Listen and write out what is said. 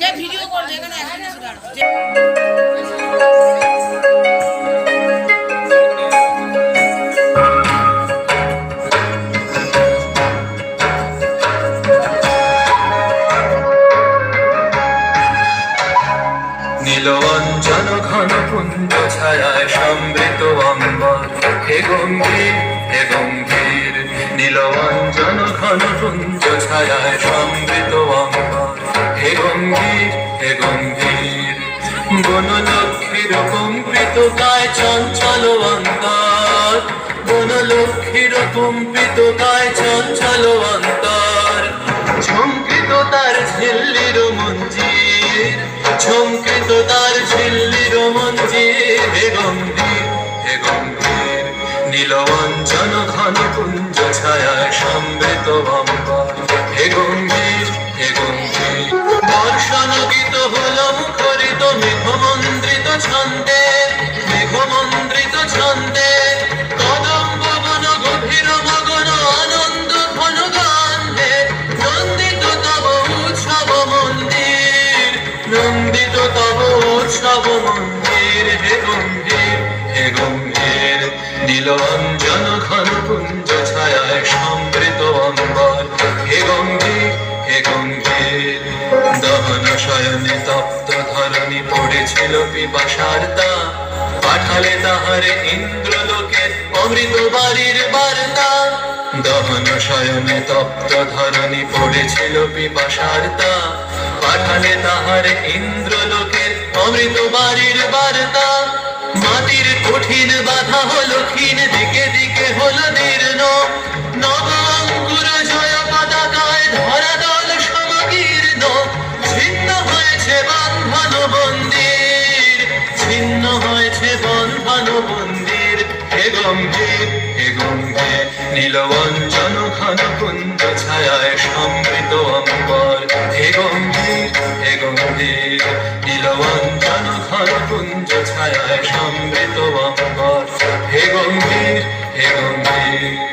যে ভিডিও করবে এখানে নীলঞ্জন ঘন কুঞ্জ ছায়ায় সমৃত অম্বর হে গম্ভীর হে গম্ভীর নীলঞ্জন ঘন কুঞ্জ ছায়ায় সমৃত অম্বর হে গম্ভীর বনলক্ষ্মীর কম্পিত গায় চঞ্চল অন্তর। বনলক্ষ্মীর কম্পিত গায় চঞ্চল অন্তর। ঝঙ্কৃত তার ঝিল্লির মঞ্জির। ঝঙ্কৃত তার ঝিল্লির মঞ্জির। হে গম্ভীর হে গম্ভীর নীলবঞ্চন ঘন কুঞ্জ ছায়ায় সমৃত অম্বর হে গম্ভীর হে গম্ভীর নন্দিত তব উৎসব মন্দির, হে গম্ভীর হে গম্ভীর। নীলঞ্জন ঘন কুঞ্জ ছায়ায় সমৃত অম্বর হে গম্ভীর হে গম্ভীর। দহন শয়নে তপ্ত ধরণী পড়েছিল পিপাসার্তা পাঠালে তাহারে ইন্দ্রলোকে অমৃত বাড়ির বার্তা। দহন শয়নে তপ্ত ধরণী পড়েছিল পিপাসার্তা পাঠালে তাহারে ইন্দ্রলোকে অমৃত বাড়ির বার্তা। মাটির কঠিন বাধা হলো ক্ষীণ, দিকে দিকে হলো দীর্ণ নব ছিন্ন হয়েছে মন্দির, ছিন্ন হয়েছে মন্দির। নীলবঞ্জন ঘন কুঞ্জ ছায় সমৃত অম্বর। হে গম্ভীর হে গম্ভীর নীলবঞ্চন ঘন কুঞ্জ ছায় সমৃত অম্বর। হে গম্ভীর হে গম্ভীর।